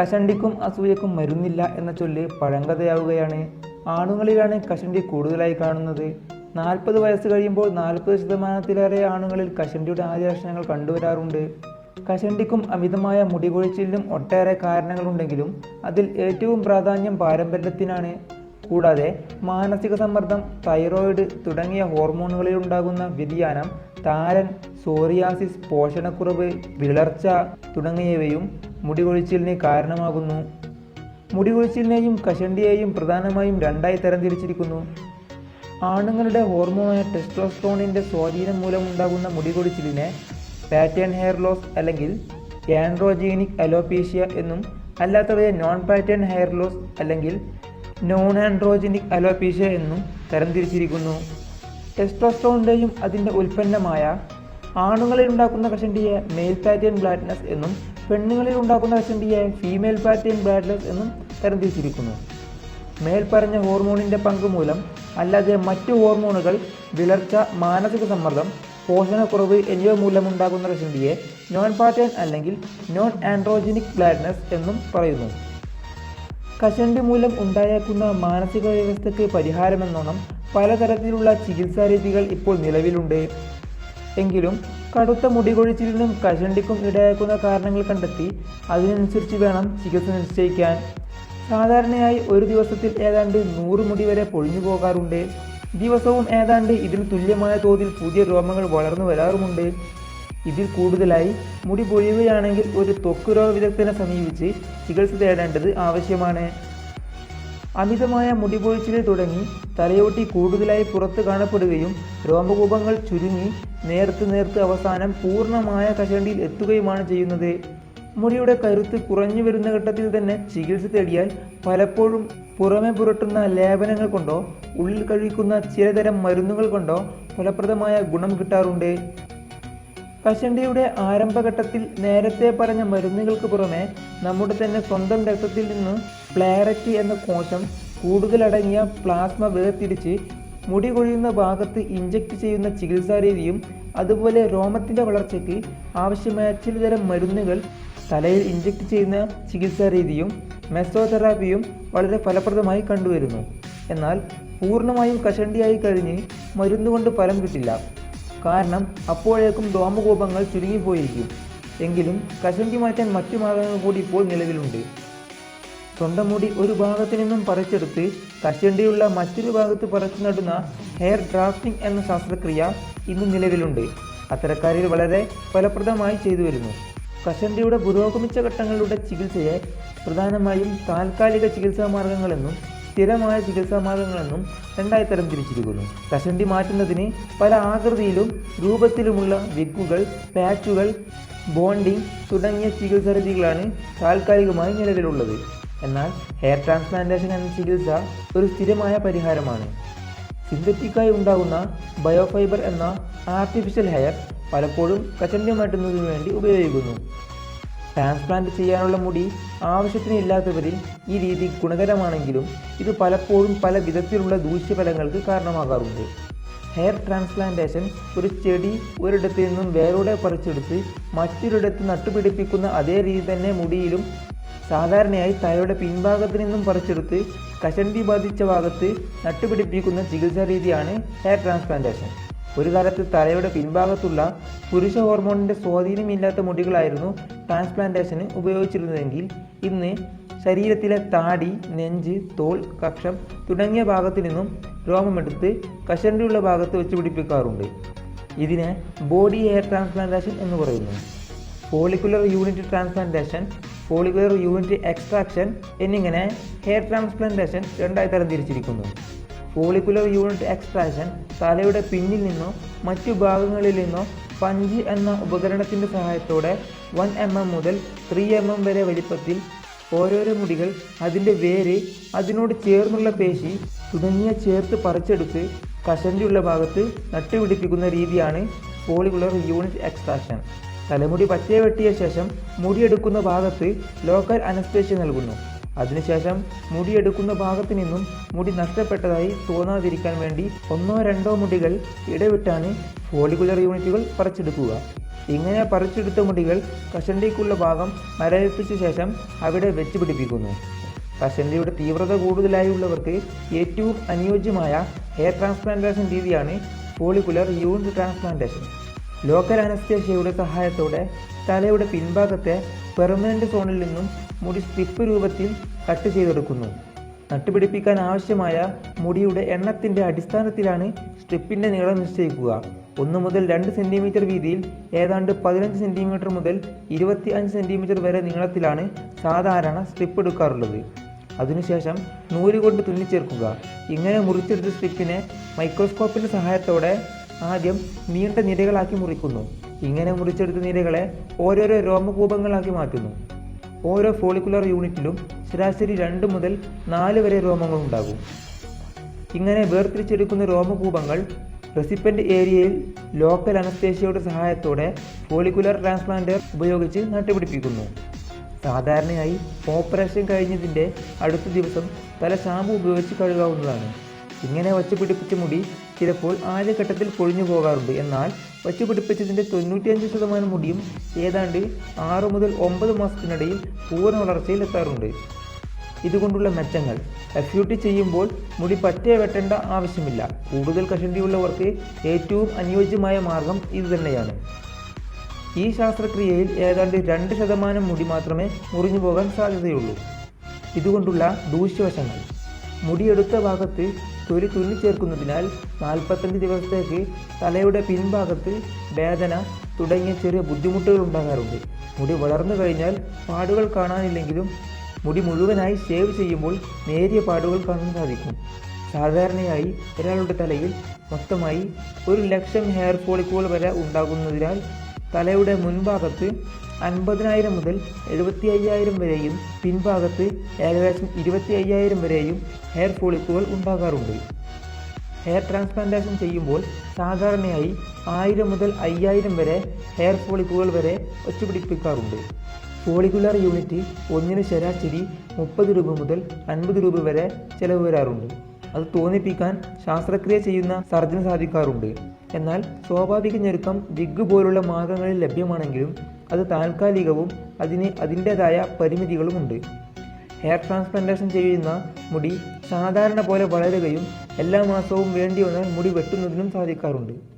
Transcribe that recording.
കഷണ്ടിക്കും അസൂയക്കും മരുന്നില്ല എന്ന ചൊല്ല് പഴങ്കഥയാവുകയാണ്. ആണുങ്ങളിലാണ് കശണ്ടി കൂടുതലായി കാണുന്നത്. നാൽപ്പത് വയസ്സ് കഴിയുമ്പോൾ നാൽപ്പത് ശതമാനത്തിലേറെ ആണുങ്ങളിൽ കശണ്ടിയുടെ ആദ്യലക്ഷണങ്ങൾ കണ്ടുവരാറുണ്ട്. കശണ്ടിക്കും അമിതമായ മുടികൊഴിച്ചിലിനും ഒട്ടേറെ കാരണങ്ങളുണ്ടെങ്കിലും അതിൽ ഏറ്റവും പ്രാധാന്യം പാരമ്പര്യത്തിനാണ്. കൂടാതെ മാനസിക സമ്മർദ്ദം തൈറോയിഡ് തുടങ്ങിയ ഹോർമോണുകളിൽ ഉണ്ടാകുന്ന വ്യതിയാനം താരൻ സോറിയാസിസ് പോഷണക്കുറവ് വിളർച്ച തുടങ്ങിയവയും മുടികൊഴിച്ചിലിന് കാരണമാകുന്നു. മുടികൊഴിച്ചിലിനെയും കഷണ്ടിയെയും പ്രധാനമായും രണ്ടായി തരംതിരിച്ചിരിക്കുന്നു. ആണുങ്ങളുടെ ഹോർമോണായ ടെസ്റ്റോസ്ട്രോണിന്റെ സ്വാധീനം മൂലമുണ്ടാകുന്ന മുടികൊഴിച്ചിലിനെ പാറ്റേൺ ഹെയർ ലോസ് അല്ലെങ്കിൽ ആൻഡ്രോജീനിക് അലോപീഷ്യ എന്നും അല്ലാത്തവയെ നോൺ പാറ്റേൺ ഹെയർ ലോസ് അല്ലെങ്കിൽ നോൺ ആൻഡ്രോജനിക് അലോപീഷ്യ എന്നും തരംതിരിച്ചിരിക്കുന്നു. ടെസ്റ്റോസ്ട്രോണിന്റെയും അതിന്റെ ഉൽപ്പന്നമായ ആണുങ്ങളിൽ ഉണ്ടാക്കുന്ന കഷണ്ടിയെ മെയിൽ പാറ്റേൺ ബ്ലാഡ്നസ് എന്നും പെണ്ണുങ്ങളിൽ ഉണ്ടാക്കുന്ന കഷണ്ടിയെ ഫീമെയിൽ പാറ്റേൺ ബ്ലാഡ്നസ് എന്നും തരംതിരിച്ചിരിക്കുന്നു. മേൽപ്പറഞ്ഞ ഹോർമോണിന്റെ പങ്ക് മൂലം അല്ലാതെ മറ്റു ഹോർമോണുകൾ വിളർച്ച മാനസിക സമ്മർദ്ദം പോഷണക്കുറവ് എന്നിവ മൂലമുണ്ടാകുന്ന കഷണ്ടിയെ നോൺ പാറ്റേൺ അല്ലെങ്കിൽ നോൺ ആൻഡ്രോജനിക് ബ്ലാഡ്നസ് എന്നും പറയുന്നു. കഷണ്ടി മൂലം ഉണ്ടായേക്കുന്ന മാനസിക വ്യവസ്ഥയ്ക്ക് പരിഹാരമെന്നോണം പലതരത്തിലുള്ള ചികിത്സാ രീതികൾ ഇപ്പോൾ നിലവിലുണ്ട്. എങ്കിലും കടുത്ത മുടികൊഴിച്ചിലിനും കഷണ്ടിക്കും ഇടയാക്കുന്ന കാരണങ്ങൾ കണ്ടെത്തി അതിനനുസരിച്ച് വേണം ചികിത്സ നിശ്ചയിക്കാൻ. സാധാരണയായി ഒരു ദിവസത്തിൽ ഏതാണ്ട് നൂറ് മുടി വരെ പൊഴിഞ്ഞു പോകാറുണ്ട്. ദിവസവും ഏതാണ്ട് ഇതിന് തുല്യമായ തോതിൽ പുതിയ രോമങ്ങൾ വളർന്നു വരാറുമുണ്ട്. ഇതിൽ കൂടുതലായി മുടി പൊഴിയുകയാണെങ്കിൽ ഒരു ത്വക്ക് രോഗ വിദഗ്ധനെ സമീപിച്ച് ചികിത്സ തേടേണ്ടത് ആവശ്യമാണ്. അമിതമായ മുടിപൊഴിച്ചിൽ തുടങ്ങി തലയോട്ടി കൂടുതലായി പുറത്ത് കാണപ്പെടുകയും രോമകൂപങ്ങൾ ചുരുങ്ങി നേർത്ത് നേർത്ത് അവസാനം പൂർണമായ കഷണ്ടിയിൽ എത്തുകയുമാണ് ചെയ്യുന്നത്. മുടിയുടെ കരുത്ത് കുറഞ്ഞു വരുന്ന ഘട്ടത്തിൽ തന്നെ ചികിത്സ തേടിയാൽ പലപ്പോഴും പുറമെ പുരട്ടുന്ന ലേപനങ്ങൾ കൊണ്ടോ ഉള്ളിൽ കഴിക്കുന്ന ചിലതരം മരുന്നുകൾ കൊണ്ടോ ഫലപ്രദമായ ഗുണം കിട്ടാറുണ്ട്. കഷണ്ടിയുടെ ആരംഭഘട്ടത്തിൽ നേരത്തെ പറഞ്ഞ മരുന്നുകൾക്ക് പുറമെ നമ്മുടെ തന്നെ സ്വന്തം രക്തത്തിൽ നിന്ന് പ്ലാരറ്റ് എന്ന കോശം കൂടുതലടങ്ങിയ പ്ലാസ്മ വേർതിരിച്ച് മുടി കൊഴിയുന്ന ഭാഗത്ത് ഇഞ്ചക്ട് ചെയ്യുന്ന ചികിത്സാ രീതിയും അതുപോലെ രോമത്തിന്റെ വളർച്ചയ്ക്ക് ആവശ്യമായ ചിലതരം മരുന്നുകൾ തലയിൽ ഇഞ്ചക്ട് ചെയ്യുന്ന ചികിത്സാ രീതിയും വളരെ ഫലപ്രദമായി കണ്ടുവരുന്നു. എന്നാൽ പൂർണമായും കഷണ്ടിയായി കഴിഞ്ഞ് മരുന്നുകൊണ്ട് ഫലം കിട്ടില്ല. കാരണം അപ്പോഴേക്കും രോമകൂപങ്ങൾ ചുരുങ്ങിപ്പോയിരിക്കും. എങ്കിലും കശന്തി മാറ്റാൻ മറ്റു മാർഗങ്ങൾ കൂടി ഇപ്പോൾ നിലവിലുണ്ട്. സ്വന്തം മുടി ഒരു ഭാഗത്തു നിന്നും പറിച്ചെടുത്ത് കശണ്ടിയുള്ള മറ്റൊരു ഭാഗത്ത് പറിച്ചു നടുന്ന ഹെയർ ഡ്രാഫ്റ്റിംഗ് എന്ന ശാസ്ത്രക്രിയ ഇന്ന് നിലവിലുണ്ട്. അത്തരക്കാരിൽ വളരെ ഫലപ്രദമായി ചെയ്തു വരുന്നു. കശണ്ടിയുടെ പുരോഗമിച്ച ഘട്ടങ്ങളുടെ ചികിത്സയെ പ്രധാനമായും താൽക്കാലിക ചികിത്സാ മാർഗങ്ങളെന്നും സ്ഥിരമായ ചികിത്സാ മാർഗങ്ങളെന്നും രണ്ടായി തരം തിരിച്ചിരിക്കുന്നു. കഷണ്ടി മാറ്റുന്നതിന് പല ആകൃതിയിലും രൂപത്തിലുമുള്ള വിക്കുകൾ പാച്ചുകൾ ബോണ്ടിംഗ് തുടങ്ങിയ ചികിത്സാ രീതികളാണ് താൽക്കാലികമായി നിലവിലുള്ളത്. എന്നാൽ ഹെയർ ട്രാൻസ്പ്ലാന്റേഷൻ എന്ന ചികിത്സ ഒരു സ്ഥിരമായ പരിഹാരമാണ്. സിന്തറ്റിക്കായി ഉണ്ടാകുന്ന ബയോഫൈബർ എന്ന ആർട്ടിഫിഷ്യൽ ഹെയർ പലപ്പോഴും കഷണ്ടി മാറ്റുന്നതിനു വേണ്ടി ഉപയോഗിക്കുന്നു. ട്രാൻസ്പ്ലാന്റ് ചെയ്യാനുള്ള മുടി ആവശ്യത്തിന് ഇല്ലാത്തവരിൽ ഈ രീതി ഗുണകരമാണെങ്കിലും ഇത് പലപ്പോഴും പല വിധത്തിലുള്ള ദൂഷ്യഫലങ്ങൾക്ക് കാരണമാകാറുണ്ട്. ഹെയർ ട്രാൻസ്പ്ലാന്റേഷൻ ഒരു ചെടി ഒരിടത്ത് നിന്നും വേരോടെ പറിച്ചെടുത്ത് മറ്റൊരിടത്ത് നട്ടുപിടിപ്പിക്കുന്ന അതേ രീതി തന്നെ മുടിയിലും സാധാരണയായി തലയുടെ പിൻഭാഗത്ത് നിന്നും പറിച്ചെടുത്ത് കഷണ്ടി ബാധിച്ച ഭാഗത്ത് നട്ടുപിടിപ്പിക്കുന്ന ചികിത്സാ രീതിയാണ് ഹെയർ ട്രാൻസ്പ്ലാന്റേഷൻ. ഒരു തരത്തിൽ തലയുടെ പിൻഭാഗത്തുള്ള പുരുഷ ഹോർമോണിന്റെ സ്വാധീനമില്ലാത്ത മുടികളായിരുന്നു ട്രാൻസ്പ്ലാന്റേഷന് ഉപയോഗിച്ചിരുന്നതെങ്കിൽ ഇന്ന് ശരീരത്തിലെ താടി നെഞ്ച് തോൾ കക്ഷം തുടങ്ങിയ ഭാഗത്തു നിന്നും രോമമെടുത്ത് കഷണ്ടിയുള്ള ഭാഗത്ത് വെച്ച് പിടിപ്പിക്കാറുണ്ട്. ഇതിനെ ബോഡി ഹെയർ ട്രാൻസ്പ്ലാന്റേഷൻ എന്ന് പറയുന്നു. Follicular unit transplantation follicular unit extraction എന്നിങ്ങനെ ഹെയർ ട്രാൻസ്പ്ലാന്റേഷൻ രണ്ടായി തരംതിരിച്ചിരിക്കുന്നു ഫോളിക്കുലർ യൂണിറ്റ് എക്സ്ട്രാക്ഷൻ തലയുടെ പിന്നിൽ നിന്നോ മറ്റു ഭാഗങ്ങളിൽ നിന്നോ പഞ്ച് എന്ന ഉപകരണത്തിന്റെ സഹായത്തോടെ വൺ എം എം മുതൽ ത്രീ എം എം വരെ വലിപ്പത്തിൽ ഓരോരോ മുടികൾ അതിന്റെ വേര് അതിനോട് ചേർന്നുള്ള പേശി തുടങ്ങിയ ചേർത്ത് പറിച്ചെടുത്ത് കഷണ്ടിയുള്ള ഭാഗത്ത് നട്ടുപിടിപ്പിക്കുന്ന രീതിയാണ് പോളിക്കുലർ യൂണിറ്റ് എക്സ്ട്രാക്ഷൻ തലമുടി പച്ചയെ വെട്ടിയ ശേഷം മുടിയെടുക്കുന്ന ഭാഗത്ത് ലോക്കൽ അനസ്തേഷ്യ നൽകുന്നു. അതിനുശേഷം മുടിയെടുക്കുന്ന ഭാഗത്തു നിന്നും മുടി നഷ്ടപ്പെട്ടതായി തോന്നാതിരിക്കാൻ വേണ്ടി ഒന്നോ രണ്ടോ മുടികൾ ഇടവിട്ടാണ് ഫോളിക്കുലർ യൂണിറ്റുകൾ പറിച്ചെടുക്കുക. ഇങ്ങനെ പറിച്ചെടുത്ത മുടികൾ കഷണ്ടിക്കുള്ള ഭാഗം മരവിപ്പിച്ച ശേഷം അവിടെ വെച്ച് പിടിപ്പിക്കുന്നു കഷണ്ടിയുടെ തീവ്രത കൂടുതലായുള്ളവർക്ക് ഏറ്റവും അനുയോജ്യമായ ഹെയർ ട്രാൻസ്പ്ലാന്റേഷൻ രീതിയാണ് ഫോളിക്കുലർ യൂണിറ്റ് ട്രാൻസ്പ്ലാന്റേഷൻ ലോക്കൽ അനസ്തേഷ്യയുടെ സഹായത്തോടെ തലയുടെ പിൻഭാഗത്തെ പെർമനന്റ് സോണിൽ നിന്നും മുടി സ്ട്രിപ്പ് രൂപത്തിൽ കട്ട് ചെയ്തെടുക്കുന്നു. നട്ടുപിടിപ്പിക്കാൻ ആവശ്യമായ മുടിയുടെ എണ്ണത്തിന്റെ അടിസ്ഥാനത്തിലാണ് സ്ട്രിപ്പിന്റെ നീളം നിശ്ചയിക്കുക. ഒന്ന് മുതൽ രണ്ട് സെന്റിമീറ്റർ വീതിയിൽ ഏതാണ്ട് പതിനഞ്ച് സെന്റിമീറ്റർ മുതൽ ഇരുപത്തി അഞ്ച് സെന്റിമീറ്റർ വരെ നീളത്തിലാണ് സാധാരണ സ്ട്രിപ്പ് എടുക്കാറുള്ളത്. അതിനുശേഷം നൂൽ കൊണ്ട് തുന്നിച്ചേർക്കുക ഇങ്ങനെ മുറിച്ചെടുത്ത സ്ട്രിപ്പിനെ മൈക്രോസ്കോപ്പിന്റെ സഹായത്തോടെ ആദ്യം നീണ്ട നിരകളാക്കി മുറിക്കുന്നു. ഇങ്ങനെ മുറിച്ചെടുത്ത നിരകളെ ഓരോരോ രോമകൂപങ്ങളാക്കി മാറ്റുന്നു. ഓരോ ഫോളിക്കുലർ യൂണിറ്റിലും ശരാശരി രണ്ട് മുതൽ നാല് വരെ രോമങ്ങൾ ഉണ്ടാകും. ഇങ്ങനെ വേർതിരിച്ചെടുക്കുന്ന രോമകൂപങ്ങൾ റെസിപ്പന്റ് ഏരിയയിൽ ലോക്കൽ അനസ്തേഷ്യയുടെ സഹായത്തോടെ ഫോളിക്കുലർ ട്രാൻസ്പ്ലാന്റർ ഉപയോഗിച്ച് നട്ടുപിടിപ്പിക്കുന്നു. സാധാരണയായി ഓപ്പറേഷൻ കഴിഞ്ഞതിന്റെ അടുത്ത ദിവസം തല ഷാമ്പു ഉപയോഗിച്ച് കഴുകാവുന്നതാണ്. ഇങ്ങനെ വച്ചു പിടിപ്പിച്ച മുടി ചിലപ്പോൾ ആദ്യഘട്ടത്തിൽ പൊഴിഞ്ഞു പോകാറുണ്ട്. എന്നാൽ വച്ചു പിടിപ്പിച്ചതിന്റെ തൊണ്ണൂറ്റിയഞ്ച് ശതമാനം മുടിയും ഏതാണ്ട് ആറ് മുതൽ ഒമ്പത് മാസത്തിനിടയിൽ പൂർണ വളർച്ചയിൽ എത്താറുണ്ട്. ഇതുകൊണ്ടുള്ള മെച്ചങ്ങൾ എഫ്യൂട്ടി ചെയ്യുമ്പോൾ മുടി പറ്റേ വെട്ടേണ്ട ആവശ്യമില്ല. കൂടുതൽ കഷണ്ടിയുള്ളവർക്ക് ഏറ്റവും അനുയോജ്യമായ മാർഗം ഇതുതന്നെയാണ് ഈ ശാസ്ത്രക്രിയയിൽ ഏതാണ്ട് രണ്ട് ശതമാനം മുടി മാത്രമേ മുറിഞ്ഞു പോകാൻ സാധ്യതയുള്ളൂ. ഇതുകൊണ്ടുള്ള ദൂഷ്യവശങ്ങൾ. മുടിയെടുത്ത ഭാഗത്ത് തൊലി തുന്നിച്ചേർക്കുന്നതിനാൽ നാൽപ്പത്തഞ്ച് ദിവസത്തേക്ക് തലയുടെ പിൻഭാഗത്ത് വേദന തുടങ്ങിയ ചെറിയ ബുദ്ധിമുട്ടുകൾ ഉണ്ടാകാറുണ്ട്. മുടി വളർന്നു കഴിഞ്ഞാൽ പാടുകൾ കാണാനില്ലെങ്കിലും മുടി മുഴുവനായി ഷേവ് ചെയ്യുമ്പോൾ നേരിയ പാടുകൾ കാണാൻ സാധിക്കും. സാധാരണയായി ഒരാളുടെ തലയിൽ മൊത്തമായി ഒരു ലക്ഷം ഹെയർ ഫോളിക്കുകൾ വരെ ഉണ്ടാകുന്നതിനാൽ തലയുടെ മുൻഭാഗത്ത് അൻപതിനായിരം മുതൽ എഴുപത്തി അയ്യായിരം വരെയും പിൻഭാഗത്ത് ഏകദേശം ഇരുപത്തി അയ്യായിരം വരെയും ഹെയർ ഫോളിക്കുകൾ ഉണ്ടാകാറുണ്ട്. ഹെയർ ട്രാൻസ്പ്ലാന്റേഷൻ ചെയ്യുമ്പോൾ സാധാരണയായി ആയിരം മുതൽ അയ്യായിരം വരെ ഹെയർ ഫോളിക്കുകൾ വരെ ഒച്ചുപിടിപ്പിക്കാറുണ്ട് ഫോളിക്കുലർ യൂണിറ്റ് ഒന്നിന് ശരാശരി മുപ്പത് രൂപ മുതൽ അൻപത് രൂപ വരെ ചെലവ് വരാറുണ്ട്. അത് തോന്നിപ്പിക്കാൻ ശാസ്ത്രക്രിയ ചെയ്യുന്ന സർജന് സാധിക്കാറുണ്ട്. എന്നാൽ സ്വാഭാവിക ഞെരുക്കം ജിഗ് പോലുള്ള മാർഗങ്ങളിൽ ലഭ്യമാണെങ്കിലും അത് താൽക്കാലികവും അതിന് അതിന്റേതായ പരിമിതികളുമുണ്ട്. ഹെയർ ട്രാൻസ്പ്ലാന്റേഷൻ ചെയ്യുന്ന മുടി സാധാരണ പോലെ വളരുകയും എല്ലാ മാസവും വേണ്ടി വന്നാൽ മുടി വെട്ടുന്നതിനും സാധിക്കാറുണ്ട്.